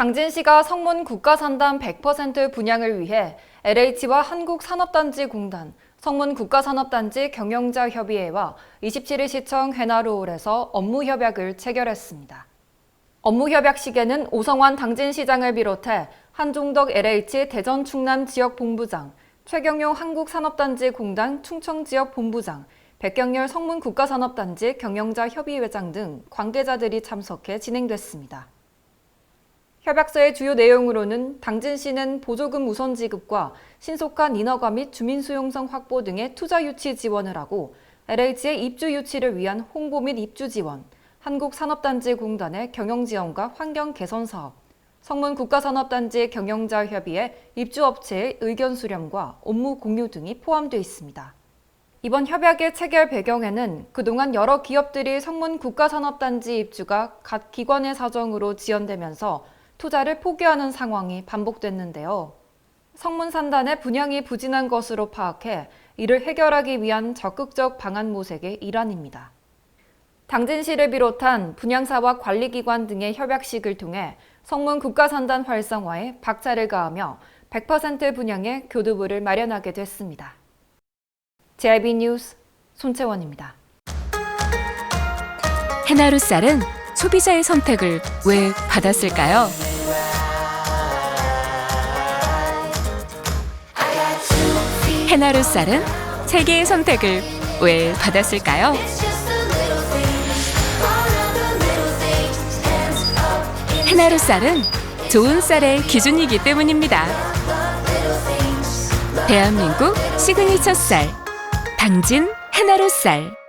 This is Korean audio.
당진시가 성문 국가산단 100% 분양을 위해 LH와 한국산업단지공단, 성문 국가산업단지 경영자 협의회와 27일 시청 해나루홀에서 업무 협약을 체결했습니다. 업무 협약식에는 오성환 당진시장을 비롯해 한종덕 LH 대전 충남 지역 본부장, 최경용 한국산업단지 공단 충청 지역 본부장, 백경열 성문 국가산업단지 경영자 협의회장 등 관계자들이 참석해 진행됐습니다. 협약서의 주요 내용으로는 당진 시는 보조금 우선 지급과 신속한 인허가 및 주민 수용성 확보 등의 투자 유치 지원을 하고 LH의 입주 유치를 위한 홍보 및 입주 지원, 한국산업단지 공단의 경영 지원과 환경 개선 사업, 성문 국가산업단지 경영자 협의회 입주업체의 의견 수렴과 업무 공유 등이 포함되어 있습니다. 이번 협약의 체결 배경에는 그동안 여러 기업들이 성문 국가산업단지 입주가 각 기관의 사정으로 지연되면서 투자를 포기하는 상황이 반복됐는데요. 성문 산단의 분양이 부진한 것으로 파악해 이를 해결하기 위한 적극적 방안 모색의 일환입니다. 당진시를 비롯한 분양사와 관리기관 등의 협약식을 통해 성문 국가산단 활성화에 박차를 가하며 100% 분양의 교두부를 마련하게 됐습니다. JIB 뉴스 손채원입니다. 해나루 쌀은 소비자의 선택을 왜 받았을까요? 해나루 쌀은 세계의 선택을 왜 받았을까요? 해나루 쌀은 좋은 쌀의 기준이기 때문입니다. 대한민국 시그니처 쌀, 당진 해나루 쌀.